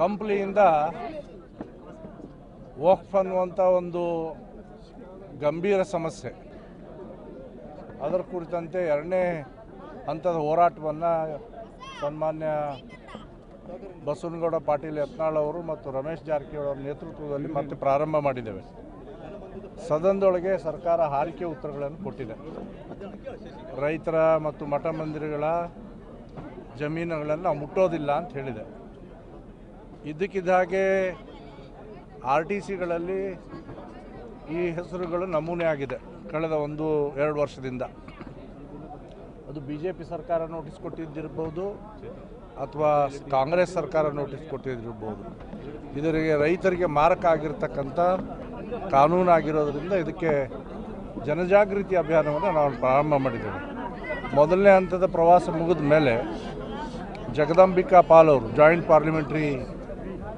ಕಂಪ್ನಿಯಿಂದ ವಕ್ಫ್ ಅನ್ನುವಂಥ ಒಂದು ಗಂಭೀರ ಸಮಸ್ಯೆ. ಅದರ ಕುರಿತಂತೆ ಎರಡನೇ ಹಂತದ ಹೋರಾಟವನ್ನು ಸನ್ಮಾನ್ಯ ಬಸವನಗೌಡ ಪಾಟೀಲ್ ಯತ್ನಾಳ್ ಅವರು ಮತ್ತು ರಮೇಶ್ ಜಾರಕಿಹೊಳಿ ಅವರ ನೇತೃತ್ವದಲ್ಲಿ ಮತ್ತೆ ಪ್ರಾರಂಭ ಮಾಡಿದ್ದೇವೆ. ಸದನದೊಳಗೆ ಸರ್ಕಾರ ಹಾರಿಕೆ ಉತ್ತರಗಳನ್ನು ಕೊಟ್ಟಿದೆ. ರೈತರ ಮತ್ತು ಮಠ ಮಂದಿರಗಳ ಜಮೀನುಗಳನ್ನು ಮುಟ್ಟೋದಿಲ್ಲ ಅಂತ ಹೇಳಿದೆ. ಇದ್ದಕ್ಕಿದ್ದ ಹಾಗೆ ಆರ್ ಟಿ ಸಿಗಳಲ್ಲಿ ಈ ಹೆಸರುಗಳು ನಮೂನೆ ಆಗಿದೆ ಕಳೆದ ಒಂದು ಎರಡು ವರ್ಷದಿಂದ. ಅದು ಬಿ ಜೆ ಪಿ ಸರ್ಕಾರ ನೋಟಿಸ್ ಕೊಟ್ಟಿದ್ದಿರ್ಬೋದು ಅಥವಾ ಕಾಂಗ್ರೆಸ್ ಸರ್ಕಾರ ನೋಟಿಸ್ ಕೊಟ್ಟಿದ್ದಿರ್ಬೋದು. ಇದರಿಗೆ ರೈತರಿಗೆ ಮಾರಕ ಆಗಿರ್ತಕ್ಕಂಥ ಕಾನೂನು ಆಗಿರೋದ್ರಿಂದ ಇದಕ್ಕೆ ಜನಜಾಗೃತಿ ಅಭಿಯಾನವನ್ನು ನಾವು ಪ್ರಾರಂಭ ಮಾಡಿದ್ದೇವೆ. ಮೊದಲನೇ ಹಂತದ ಪ್ರವಾಸ ಮುಗಿದ ಮೇಲೆ ಜಗದಾಂಬಿಕಾ ಪಾಲ್ ಅವರು ಜಾಯಿಂಟ್ ಪಾರ್ಲಿಮೆಂಟ್ರಿ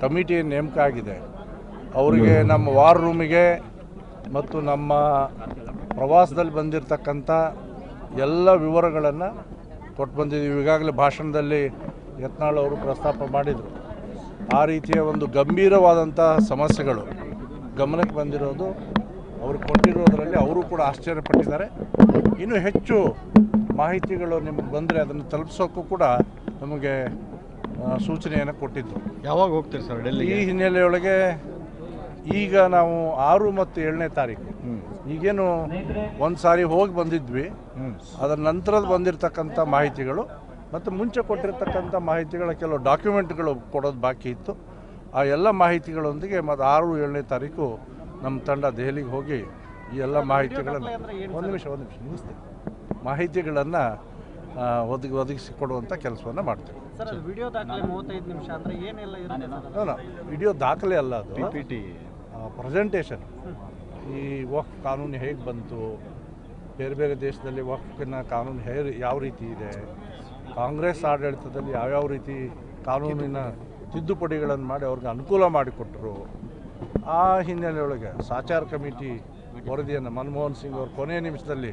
ಕಮಿಟಿ ನೇಮಕ ಆಗಿದೆ ಅವರಿಗೆ ನಮ್ಮ ವಾರ್ ರೂಮಿಗೆ ಮತ್ತು ನಮ್ಮ ಪ್ರವಾಸದಲ್ಲಿ ಬಂದಿರತಕ್ಕಂಥ ಎಲ್ಲ ವಿವರಗಳನ್ನು ಕೊಟ್ಟು ಬಂದಿದ್ದೀವಿ. ಈಗಾಗಲೇ ಭಾಷಣದಲ್ಲಿ ಯತ್ನಾಳ್ ಅವರು ಪ್ರಸ್ತಾಪ ಮಾಡಿದರು. ಆ ರೀತಿಯ ಒಂದು ಗಂಭೀರವಾದಂಥ ಸಮಸ್ಯೆಗಳು ಗಮನಕ್ಕೆ ಬಂದಿರೋದು ಅವರು ಕೊಟ್ಟಿರೋದರಲ್ಲಿ ಅವರು ಕೂಡ ಆಶ್ಚರ್ಯಪಟ್ಟಿದ್ದಾರೆ. ಇನ್ನೂ ಹೆಚ್ಚು ಮಾಹಿತಿಗಳು ನಿಮಗೆ ಬಂದರೆ ಅದನ್ನು ತಲುಪಿಸೋಕ್ಕೂ ಕೂಡ ನಮಗೆ ಸೂಚನೆಯನ್ನು ಕೊಟ್ಟಿದ್ದರು ಯಾವಾಗ ಹೋಗ್ತೀರಿ ಸರ್ ಡೆಲ್ಲಿ ಈ ಹಿನ್ನೆಲೆಯೊಳಗೆ ಈಗ ನಾವು ಆರು ಮತ್ತು ಏಳನೇ ತಾರೀಕು. ಈಗೇನು ಒಂದು ಸಾರಿ ಹೋಗಿ ಬಂದಿದ್ವಿ. ಅದರ ನಂತರದ ಬಂದಿರತಕ್ಕಂಥ ಮಾಹಿತಿಗಳು ಮತ್ತು ಮುಂಚೆ ಕೊಟ್ಟಿರ್ತಕ್ಕಂಥ ಮಾಹಿತಿಗಳ ಕೆಲವು ಡಾಕ್ಯುಮೆಂಟ್ಗಳು ಕೊಡೋದು ಬಾಕಿ ಇತ್ತು. ಆ ಎಲ್ಲ ಮಾಹಿತಿಗಳೊಂದಿಗೆ ಮತ್ತು ಆರು ಏಳನೇ ತಾರೀಕು ನಮ್ಮ ತಂಡ ದೆಹಲಿಗೆ ಹೋಗಿ ಈ ಎಲ್ಲ ಮಾಹಿತಿಗಳನ್ನು ಒಂದು ನಿಮಿಷ ಒಂದು ನಿಮಿಷ ಮಾಹಿತಿಗಳನ್ನು ಒದಗಿ ಒದಗಿಸಿಕೊಡುವಂಥ ಕೆಲಸವನ್ನು ಮಾಡ್ತೇವೆ. ಸರ್ ಅದು ವಿಡಿಯೋ ದಾಖಲೆ ಮೂವತ್ತೈದು ನಿಮಿಷ ಅಂದ್ರೆ ಏನೆಲ್ಲ ಇರುತ್ತೆ ಸರ್ ವಿಡಿಯೋ ದಾಖಲೆ ಅಲ್ಲ ಅದು. ಪಿ ಟಿ ಪ್ರೆಸೆಂಟೇಷನ್ ಈ ವಕ್ ಕಾನೂನು ಹೇಗೆ ಬಂತು? ಬೇರೆ ಬೇರೆ ದೇಶದಲ್ಲಿ ವಕ್ಫಿನ ಕಾನೂನು ಹೇ ಯಾವ ರೀತಿ ಇದೆ? ಕಾಂಗ್ರೆಸ್ ಆಡಳಿತದಲ್ಲಿ ಯಾವ್ಯಾವ ರೀತಿ ಕಾನೂನಿನ ತಿದ್ದುಪಡಿಗಳನ್ನು ಮಾಡಿ ಅವ್ರಿಗೆ ಅನುಕೂಲ ಮಾಡಿಕೊಟ್ಟರು ಆ ಹಿನ್ನೆಲೆಯೊಳಗೆ ಸಾಚಾರ ಕಮಿಟಿ ವರದಿಯನ್ನು ಮನಮೋಹನ್ ಸಿಂಗ್ ಅವರು ಕೊನೆಯ ನಿಮಿಷದಲ್ಲಿ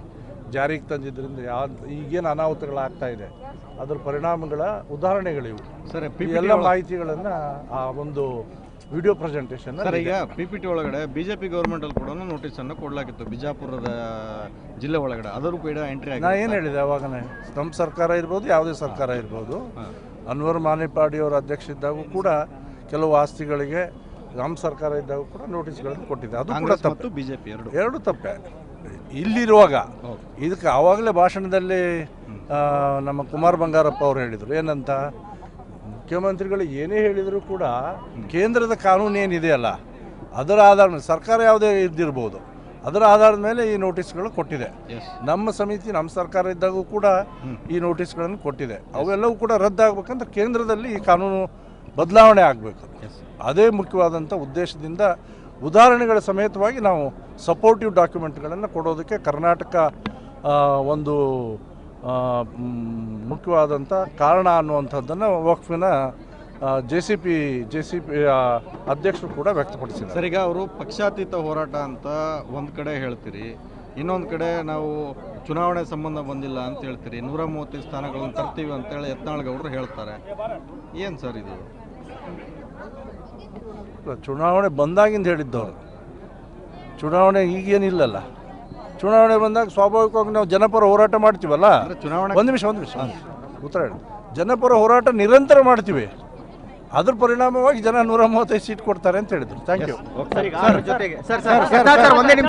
ಜಾರಿಗೆ ತಂದಿದ್ದರಿಂದ ಯಾವ ಈಗೇನು ಅನಾಹುತಗಳಾಗ್ತಾ ಇದೆ. ಅದರ ಪರಿಣಾಮಗಳ ಉದಾಹರಣೆಗಳಿವು. ಸರ್ ಎಲ್ಲ ಮಾಹಿತಿಗಳನ್ನು ಆ ಒಂದು ವಿಡಿಯೋ ಪ್ರೆಸೆಂಟೇಷನ್ ಸರ್ ಈಗ ಪಿ ಪಿ ಟಿ ಒಳಗಡೆ ಬಿಜೆಪಿ ಗೌರ್ಮೆಂಟ್ ಅಲ್ಲಿ ಕೂಡ ನೋಟಿಸ್ ಅನ್ನು ಕೊಡ್ಲಾಗಿತ್ತು ಬಿಜಾಪುರದ ಜಿಲ್ಲೆ ಒಳಗಡೆ. ಅದರೂ ಕೂಡ ಎಂಟ್ರಿ ನಾ ನಾನು ಏನು ಹೇಳಿದೆ ಅವಾಗನೇ ನಮ್ಮ ಸರ್ಕಾರ ಇರ್ಬೋದು ಯಾವುದೇ ಸರ್ಕಾರ ಇರ್ಬೋದು. ಅನ್ವರ್ ಮಾನಿಪಾಡಿಯವರ ಅಧ್ಯಕ್ಷ ಇದ್ದಾಗೂ ಕೂಡ ಕೆಲವು ಆಸ್ತಿಗಳಿಗೆ ನಮ್ಮ ಸರ್ಕಾರ ಇದ್ದಾಗ ಕೂಡ ನೋಟಿಸ್ಗಳನ್ನು ಕೊಟ್ಟಿದೆ ಅದು ಕೂಡ ತಪ್ಪು. ಬಿಜೆಪಿ ಎರಡು. ಎರಡು ತಪ್ಪೆ. ಇಲ್ಲಿರುವಾಗ. ಇದಕ್ಕೆ ಆವಾಗಲೇ ಭಾಷಣದಲ್ಲಿ ನಮ್ಮ ಕುಮಾರ್ ಬಂಗಾರಪ್ಪ ಅವರು ಹೇಳಿದರು. ಏನಂತ? ಮುಖ್ಯಮಂತ್ರಿಗಳು ಏನೇ ಹೇಳಿದರೂ ಕೂಡ ಕೇಂದ್ರದ ಕಾನೂನು ಏನಿದೆಯಲ್ಲ ಅದರ ಆಧಾರ ಮೇಲೆ ಸರ್ಕಾರ ಯಾವುದೇ ಇದ್ದಿರ್ಬೋದು ಅದರ ಆಧಾರದ ಮೇಲೆ ಈ ನೋಟಿಸ್ಗಳು ಕೊಟ್ಟಿದೆ. ನಮ್ಮ ಸಮಿತಿ ನಮ್ಮ ಸರ್ಕಾರ ಇದ್ದಾಗೂ ಕೂಡ ಈ ನೋಟಿಸ್ಗಳನ್ನು ಕೊಟ್ಟಿದೆ. ಅವೆಲ್ಲವೂ ಕೂಡ ರದ್ದಾಗಬೇಕಂತ ಕೇಂದ್ರದಲ್ಲಿ ಈ ಕಾನೂನು ಬದಲಾವಣೆ ಆಗಬೇಕು ಅದೇ. ಮುಖ್ಯವಾದಂಥ ಉದ್ದೇಶದಿಂದ ಉದಾಹರಣೆಗಳ ಸಮೇತವಾಗಿ ನಾವು ಸಪೋರ್ಟಿವ್ ಡಾಕ್ಯುಮೆಂಟ್ಗಳನ್ನು ಕೊಡೋದಕ್ಕೆ ಕರ್ನಾಟಕ ಒಂದು ಮುಖ್ಯವಾದಂಥ ಕಾರಣ ಅನ್ನುವಂಥದ್ದನ್ನು ವಕ್ಫಿನ J C P J C P ಅಧ್ಯಕ್ಷರು ಕೂಡ ವ್ಯಕ್ತಪಡಿಸಿದ್ದಾರೆ. ಸರ್ ಈಗ ಅವರು ಪಕ್ಷಾತೀತ ಹೋರಾಟ ಅಂತ ಒಂದು ಕಡೆ ಹೇಳ್ತೀರಿ ಇನ್ನೊಂದು ಕಡೆ ನಾವು ಚುನಾವಣೆ ಸಂಬಂಧ ಬಂದಿಲ್ಲ ಅಂತ ಹೇಳ್ತೀರಿ. ನೂರ ಮೂವತ್ತೈದು ಸ್ಥಾನಗಳನ್ನು ತರ್ತೀವಿ ಅಂತೇಳಿ ಯತ್ನಾಳ್ಗೌಡರು ಹೇಳ್ತಾರೆ. ಏನು ಸರ್ ಇದು? ಚುನಾವಣೆ ಬಂದಾಗಿಂದ ಹೇಳಿದ್ದವರು. ಚುನಾವಣೆ ಈಗೇನಿಲ್ಲಲ್ಲ. ಚುನಾವಣೆ ಬಂದಾಗ ಸ್ವಾಭಾವಿಕವಾಗಿ ನಾವು ಜನಪರ ಹೋರಾಟ ಮಾಡ್ತೀವಲ್ಲ? ಚುನಾವಣೆ ಒಂದು ನಿಮಿಷ ಒಂದು ನಿಮಿಷ. ಉತ್ತರ ಹೇಳಿ. ಜನಪರ ಹೋರಾಟ ನಿರಂತರ ಮಾಡ್ತೀವಿ. ಅದ್ರ ಪರಿಣಾಮವಾಗಿ ಜನ ನೂರ ಮೂವತ್ತೈದು ಸೀಟ್ ಕೊಡ್ತಾರೆ ಅಂತ ಹೇಳಿದ್ರು. Thank you